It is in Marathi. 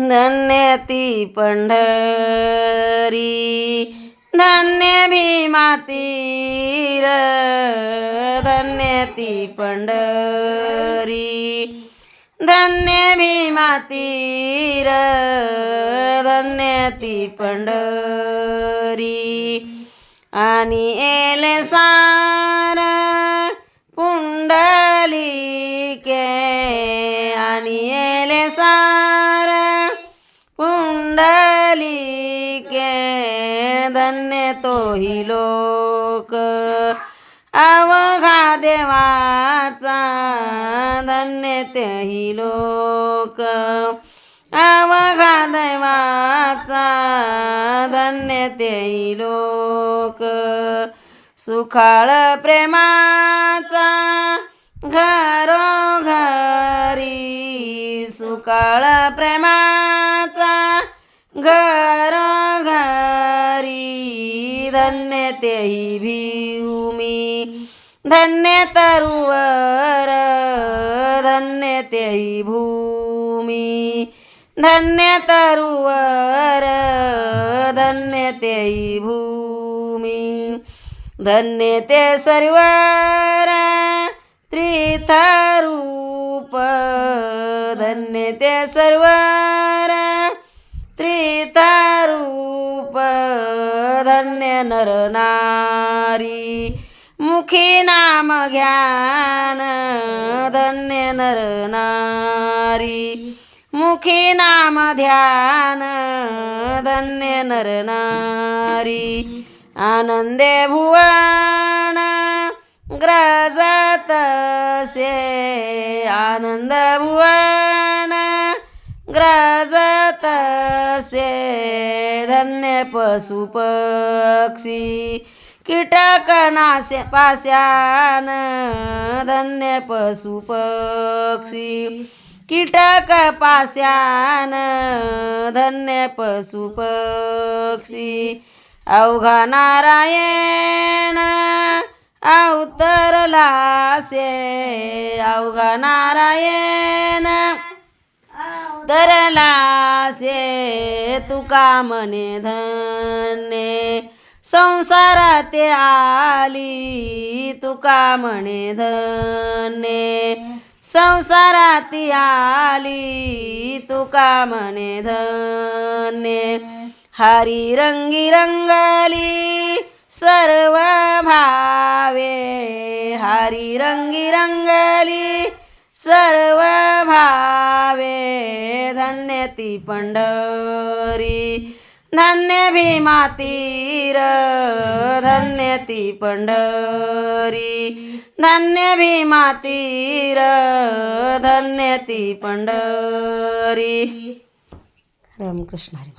धन्य ती पंढरी धन्य भीमातीर धन्य ती पंढरी. धन्य भीमातीर धन्य ती पंढरी. आणि एले सार पुंडलिके आणि एले सार पुंडलिके धन्य तोही लोक. अवघा तेही लोक अवघा देवाचा धन्य तेही लोक. सुखाळ प्रेमाचा घरोघरी सुकाळ प्रेमाचा घरोघरी धन्य तेही भूमी धन्य तरुवर धन्य तेही भूमी. धन्य तरुवर धन्य तेही भूमी. धन्य ते सर्वर त्रिथरूप. धन्य ते सर्वर त्रिथरूप. धन्य नर नारी. मुखी नाम ज्ञान धन्य नर नारी. मुखी नाम ध्यान धन्य नर नारी. आनंदे भुवन ग्रजतसे आनंद भुवन ग्रजतसे धन्य पशुपक्षी पक्षी कीटक धन्य पशु पक्षी. कीटक पास्यान धन्य पशु पक्षी. अवघा नारायण अवतरलासे अवघा नारायण तरलासे तुका मने धन्य. संसारात आली तुका म्हणे धन्य? संसारात आली तुका म्हणे धन्य? हरी रंगी रंगली सर्व भावे. हरी रंगी रंगली सर्व भावे. धन्य ती पंढ धन्य भीमा तीर धन्य ती पंढरी. धन्य भीमा तीर धन्य ती पंढरी. रामकृष्ण हरी